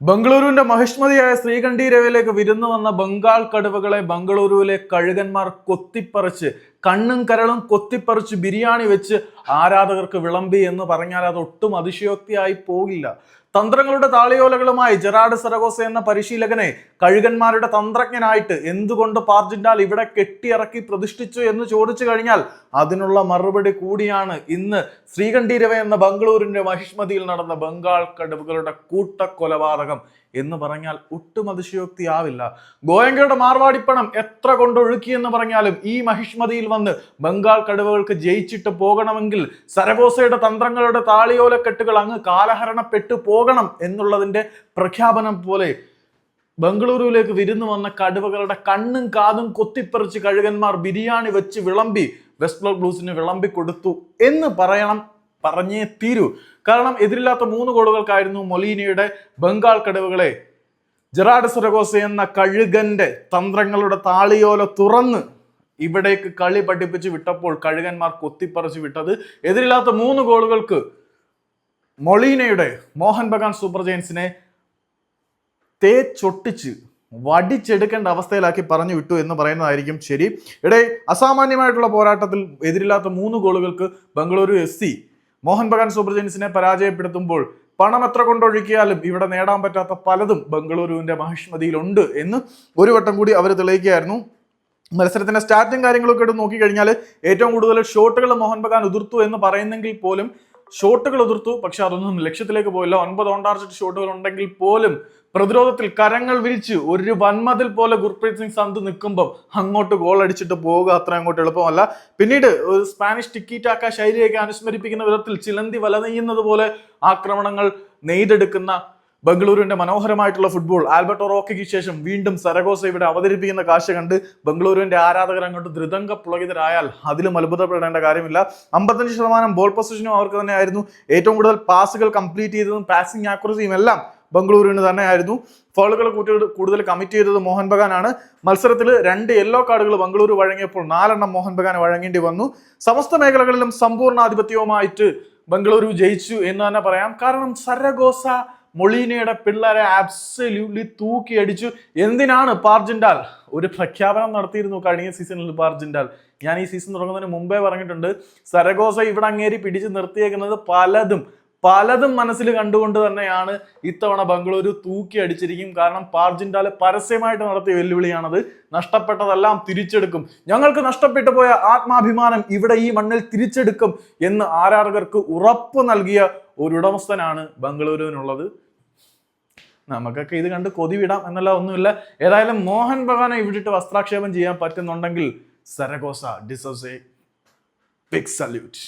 ബംഗളൂരുവിന്റെ മഹിഷ്മതിയായ ശ്രീകണ്ഠീരവയിലേക്ക് വിരുന്നു വന്ന ബംഗാൾ കടുവകളെ ബംഗളൂരുവിലെ കഴുകന്മാർ കൊത്തിപ്പറിച്ച് കണ്ണും കരളും കൊത്തിപ്പറിച്ച് ബിരിയാണി വെച്ച് ആരാധകർക്ക് വിളമ്പി എന്ന് പറഞ്ഞാൽ അത് ഒട്ടും അതിശയോക്തിയായി പോകില്ല. തന്ത്രങ്ങളുടെ താളിയോലകളുമായി ജെറാഡ് സരഗോസ എന്ന പരിശീലകനെ കഴുകന്മാരുടെ തന്ത്രജ്ഞനായിട്ട് എന്തുകൊണ്ട് പാർജിൻഡാൽ ഇവിടെ കെട്ടിയിറക്കി പ്രതിഷ്ഠിച്ചു എന്ന് ചോദിച്ചു കഴിഞ്ഞാൽ അതിനുള്ള മറുപടി കൂടിയാണ് ഇന്ന് ശ്രീകണ്ഠീരവ എന്ന ബംഗളൂരിന്റെ മഹിഷ്മതിയിൽ നടന്ന ബംഗാൾ കടുവകളുടെ കൂട്ടക്കൊലപാതകം എന്ന് പറഞ്ഞാൽ ഒട്ടും അതിശയോക്തിയാവില്ല. ഗോയങ്കയുടെ മാർവാടിപ്പണം എത്ര കൊണ്ടൊഴുക്കിയെന്ന് പറഞ്ഞാലും ഈ മഹിഷ്മതിയിൽ വന്ന് ബംഗാൾ കടുവകൾക്ക് ജയിച്ചിട്ട് പോകണമെങ്കിൽ സരഗോസയുടെ തന്ത്രങ്ങളുടെ താളിയോലക്കെട്ടുകൾ അങ്ങ് കാലഹരണപ്പെട്ടു പോകണം എന്നുള്ളതിന്റെ പ്രഖ്യാപനം പോലെ ബംഗളൂരുവിലേക്ക് വിരുന്നു വന്ന കടുവകളുടെ കണ്ണും കാതും കൊത്തിപ്പറിച്ച് കഴുകന്മാർ ബിരിയാണി വെച്ച് വിളമ്പി വെസ്റ്റ് ബ്ലൂസിന് വിളമ്പി കൊടുത്തു എന്ന് പറയണം പറഞ്ഞേ തീരൂ. കാരണം എതിരില്ലാത്ത മൂന്ന് ഗോളുകൾക്കായിരുന്നു മൊലീനയുടെ ബംഗാൾ കടുവകളെ ജെറാഡ് സരഗോസ എന്ന കഴുകന്റെ തന്ത്രങ്ങളുടെ താളിയോല തുറന്ന് ഇവിടേക്ക് കളി പഠിപ്പിച്ച് വിട്ടപ്പോൾ കഴുകന്മാർ കൊത്തിപ്പറിച്ച് വിട്ടത്. എതിരില്ലാത്ത മൂന്ന് ഗോളുകൾക്ക് മൊളീനയുടെ മോഹൻ ബഗാൻ സൂപ്പർ ജയൻസിനെ തേച്ചൊട്ടിച്ച് വടിച്ചെടുക്കേണ്ട അവസ്ഥയിലാക്കി പറഞ്ഞു വിട്ടു എന്ന് പറയുന്നതായിരിക്കും ശരി. ഇടെ അസാമാന്യമായിട്ടുള്ള പോരാട്ടത്തിൽ എതിരില്ലാത്ത മൂന്ന് ഗോളുകൾക്ക് Bengaluru S C Mohun Bagan super ജയൻസിനെ പരാജയപ്പെടുത്തുമ്പോൾ പണം എത്ര കൊണ്ടൊഴുക്കിയാലും ഇവിടെ നേടാൻ പറ്റാത്ത പലതും ബംഗളൂരുവിന്റെ മഹിഷ്മതിയിലുണ്ട് എന്ന് ഒരു വട്ടം കൂടി അവർ തെളിയിക്കുകയായിരുന്നു. മത്സരത്തിന്റെ സ്റ്റാറ്റും കാര്യങ്ങളൊക്കെ എടുത്ത് നോക്കിക്കഴിഞ്ഞാൽ ഏറ്റവും കൂടുതൽ ഷോട്ടുകൾ മോഹൻ ബഗാൻ ഉതിർത്തു എന്ന് പറയുന്നെങ്കിൽ പോലും ഷോട്ടുകൾ ഉതിർത്തു പക്ഷെ അതൊന്നും ലക്ഷ്യത്തിലേക്ക് പോയില്ല. ഒൻപത് ഓൺ ടാർജറ്റ് ഷോട്ടുകൾ ഉണ്ടെങ്കിൽ പോലും പ്രതിരോധത്തിൽ കരങ്ങൾ വിരിച്ച് ഒരു വൻമതിൽ പോലെ ഗുർപ്രീത് സിംഗ് സന്ത് നിൽക്കുമ്പം അങ്ങോട്ട് ഗോൾ അടിച്ചിട്ട് പോവുക അത്ര അങ്ങോട്ട് എളുപ്പമല്ല. പിന്നീട് ഒരു സ്പാനിഷ് ടിക്കി ടാക്ക ശൈലിയൊക്കെ അനുസ്മരിപ്പിക്കുന്ന വിധത്തിൽ ചിലന്തി വലനെയ്യുന്നത് പോലെ ആക്രമണങ്ങൾ നെയ്തെടുക്കുന്ന ബംഗളൂരുവിന്റെ മനോഹരമായിട്ടുള്ള ഫുട്ബോൾ ആൽബർട്ടോ റോക്കിക്ക് ശേഷം വീണ്ടും സരഗോസ ഇവിടെ അവതരിപ്പിക്കുന്ന കാഴ്ച കണ്ട് ബംഗളൂരുവിന്റെ ആരാധകർ അങ്ങോട്ട് ധൃതംഗ പുളകിതരായാൽ അതിലും അത്ഭുതപ്പെടേണ്ട കാര്യമില്ല. അമ്പത്തഞ്ച് ശതമാനം ബോൾ പൊസിഷനും അവർക്ക് തന്നെയായിരുന്നു. ഏറ്റവും കൂടുതൽ പാസുകൾ കംപ്ലീറ്റ് ചെയ്തതും പാസിംഗ് ആക്യുറസിയും എല്ലാം ബംഗളൂരുവിന് തന്നെയായിരുന്നു. ഫോളുകൾ കൂടുതൽ കമ്മിറ്റ് ചെയ്തത് മോഹൻ ബഗാനാണ്. മത്സരത്തിൽ രണ്ട് യെല്ലോ കാർഡുകൾ ബംഗളൂരു വഴങ്ങിയപ്പോൾ നാലെണ്ണം മോഹൻ ബഗാൻ വഴങ്ങേണ്ടി വന്നു. സമസ്ത മേഖലകളിലും സമ്പൂർണ ആധിപത്യവുമായിട്ട് ബംഗളൂരു ജയിച്ചു എന്ന് തന്നെ പറയാം. കാരണം സരഗോസ മൊളീനയുടെ പിള്ളേരെ ആബ്സല്യൂട്ട്ലി തൂക്കിയടിച്ചു. എന്തിനാണ് പാർജിൻഡാൽ? ഒരു പ്രഖ്യാപനം നടത്തിയിരുന്നു കഴിഞ്ഞ സീസണിൽ പാർജിൻഡാൽ. ഞാൻ ഈ സീസൺ തുടങ്ങുന്നതിന് മുമ്പേ പറഞ്ഞിട്ടുണ്ട് സരഗോസ ഇവിടെ അങ്ങേരി പിടിച്ച് നിർത്തിയേക്കുന്നത് പലതും പലതും മനസ്സിൽ കണ്ടുകൊണ്ട് തന്നെയാണ് ഇത്തവണ ബംഗളൂരു തൂക്കി അടിച്ചിരിക്കും കാരണം പാർജിൻഡാൽ പരസ്യമായിട്ട് നടത്തിയ വെല്ലുവിളിയാണത്. നഷ്ടപ്പെട്ടതെല്ലാം തിരിച്ചെടുക്കും. ഞങ്ങൾക്ക് നഷ്ടപ്പെട്ടു പോയ ആത്മാഭിമാനം ഇവിടെ ഈ മണ്ണിൽ തിരിച്ചെടുക്കും എന്ന് ആരാധകർക്ക് ഉറപ്പ് നൽകിയ ഒരു ഉടമസ്ഥനാണ് ബംഗളൂരുവിനുള്ളത്. നമുക്കൊക്കെ ഇത് കണ്ട് കൊതി വിടാം എന്നല്ല ഒന്നുമില്ല. ഏതായാലും മോഹൻ ബഗാനെ ഇവിടിട്ട് വസ്ത്രാക്ഷേപം ചെയ്യാൻ പറ്റുന്നുണ്ടെങ്കിൽ സരഗോസ ഡിസോസ് എ ബിഗ് സല്യൂട്ട്